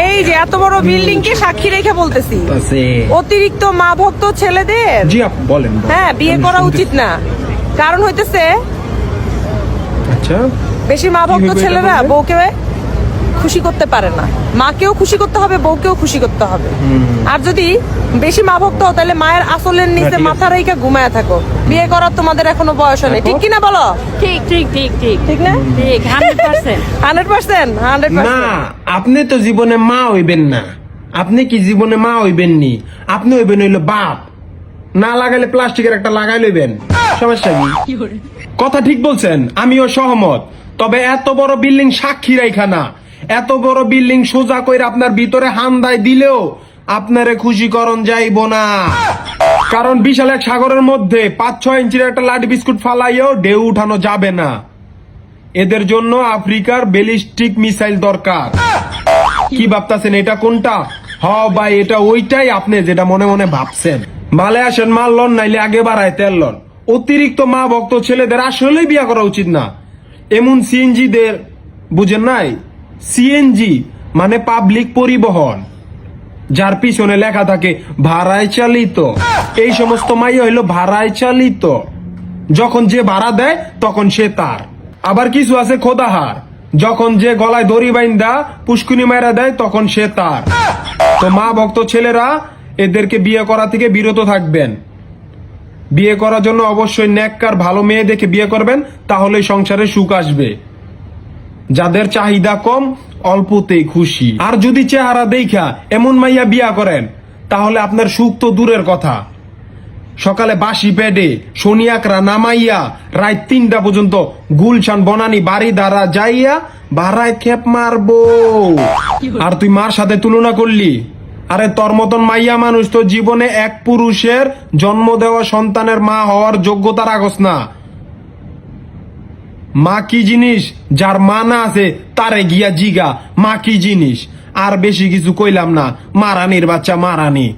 এই যে এত বড় বিল্ডিং কে সাক্ষী রেখে বলতেছি অতিরিক্ত মা ভক্ত ছেলেদের জি বলেন। হ্যাঁ বিয়ে করা উচিত না কারণ হইতেছে আচ্ছা বেশি মা ভক্ত ছেলেরা? বউকে খুশি করতে পারে না। মাকেও খুশি করতে হবে বউকেও খুশি করতে হবে। আর যদি বেশি মা ভক্ত হও তাহলে মায়ের আসলের নিচে। মাথা রেখে ঘুমায় থাকো। বিয়ে করার তোমাদের এখনও বয়স নেই ঠিক কিনা বলো? ঠিক ঠিক ঠিক ঠিক। ঠিক না? ঠিক hundred percent hundred percent hundred না আপনি তো জীবনে মা হইবেন না। আপনি কি জীবনে মা হইবেন নি আপনি হইবেন হইল বাপ। না লাগাইলে প্লাস্টিকের একটা লাগাই লইবেন। সমস্যা কি? কথা ঠিক বলছেন আমিও সহমত। তবে এত বড় বিল্ডিং সাক্ষী রাইখা না। এত বড় বিল্ডিং সোজা কইরা আপনার ভিতরে হান্দায় দিলেও আপনারে খুশি করণ যাইব না। কারণ বিশাল এক সাগরের মধ্যে পাঁচ, ছয় ইঞ্চির একটা লাডি বিস্কুট ফালাইও ঢেউ উঠানো যাবে না। এদের জন্য আফ্রিকার ব্যালিস্টিক মিসাইল দরকার। কি ভাবতাছেন, এটা কোনটা? হ ভাই, এটা ওইটাই আপনি যেটা মনে মনে ভাবছেন। মালে আসেন, মাল লন, নাইলে আগে বাড়ায় তেল লন। অতিরিক্ত মা ভক্ত ছেলেদের আসলেই বিয়া করা উচিত না। এমন সিএনজি দের বুঝেন নাই? সিএনজি মানে পাবলিক পরিবহন, যার পিছনে লেখা থাকে, ভাড়ায় চালিত। এই সমস্ত মাই হইল ভাড়ায় চালিত। যখন যে ভাড়া দেয়, তখন সে তার। আবার কিছু আছে খোদাহার। যখন যে গলায় দড়ি বাইন্দা, পুষ্কুনি মায়েরা দেয়, তখন সে তার। তো মা ভক্ত ছেলেরা, এদেরকে বিয়ে করা থেকে বিরত থাকবেন। বিয়ে করার জন্য অবশ্যই ন্যাক্কার ভালো মেয়ে দেখে বিয়ে করবেন তাহলে সংসারে সুখ আসবে। যাদের চাহিদা কম, অল্পতেই খুশি। আর যদি চেহারা দেখা এমন মাইয়া বিয়া করেন, তাহলে আপনার সুখ তো দূরের কথা। সকালে বাসি পেডে শনিয়াকরা নামাইয়া রাত তিনটা পর্যন্ত গুলশান বনানি বাড়ি দ্বারা যাইয়া ভাড়ায় খেপ মারবো। আর তুই মার সাথে তুলনা করলি? আরে তোর মতন মাইয়া মানুষ তো জীবনে এক পুরুষের জন্ম দেওয়া সন্তানের মা হওয়ার যোগ্যতা রাখস না। মা কি জিনিস? যার মা না আছে, তারে গিয়া জিগা। মা কি জিনিস? আর বেশি কিছু কইলাম না। মারানির বাচ্চা মারানি।